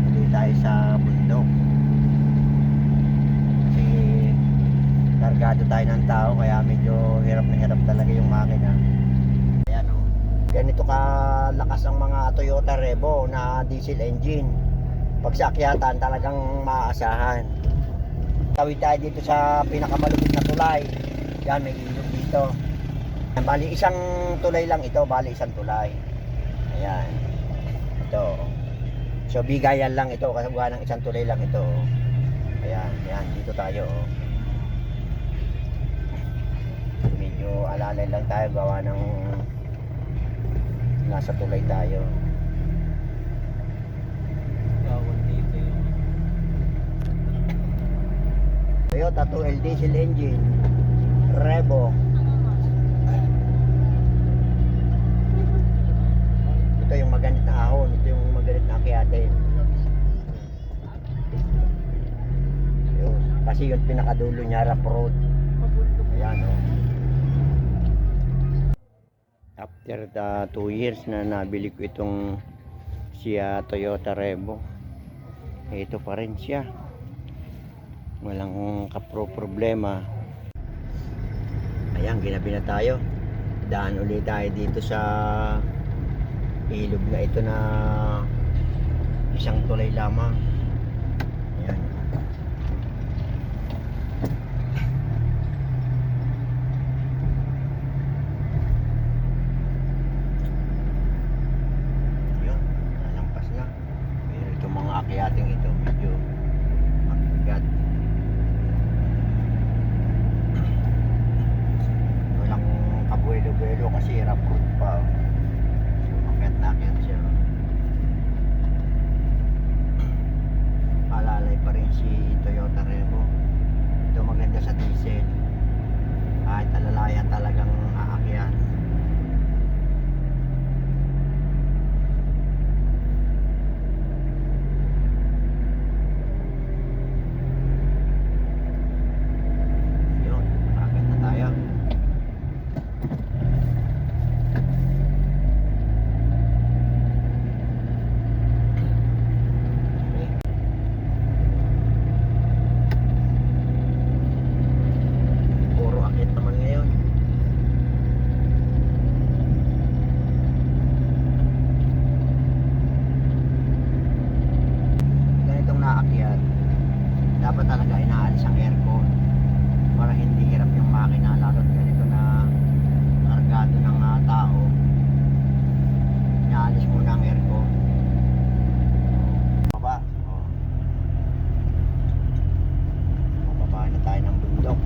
Ulit tayo sa bundok. Kasi kargado tayo ng tao kaya medyo hirap na hirap talaga yung makina. Ayan o. Ganito kalakas ang mga Toyota Revo na diesel engine. Pag sa talagang maaasahan. Tawid tayo dito sa pinakamalupit na tulay. Yan, may ilog dito. Bali, isang tulay lang ito. Bali, isang tulay. Ayan. Ito. So, bigayan lang ito. Kasi gawa ng isang tulay lang ito. Ayan, ayan. Dito tayo. Medyo alalay lang tayo. Gawa ng nasa tulay tayo. Toyota 2L diesel engine. Revo. Kasi yung pinakadulo niya, rough road. Ayan o. After the 2 years na nabili ko itong siya Toyota Revo. Ito pa rin siya. Walang kapro problema. Ayan, ginabi na tayo. Daan ulit tayo dito sa ilog na ito na isang tulay lamang. Ayan. Akyating ito, medyo mabigat. Walang kabuelo-buelo kasi rough road pa. oh. So, akyat na akyat siya. Alalay pa rin si Toyota Revo. Ito maganda sa diesel. Kahit alalayan talagang dapat talaga inaalis ang aircon para hindi hirap yung makina lalo't ganito na kargado ng ah, tao. Inaalis muna ang aircon. Baba. Oh. Bababa na tayo ng bundok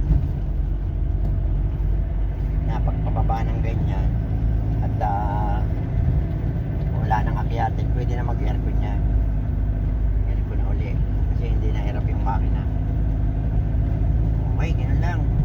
na pagpababa ng ganyan at ah, wala nang akyatin pwede na mag-aircon yan lang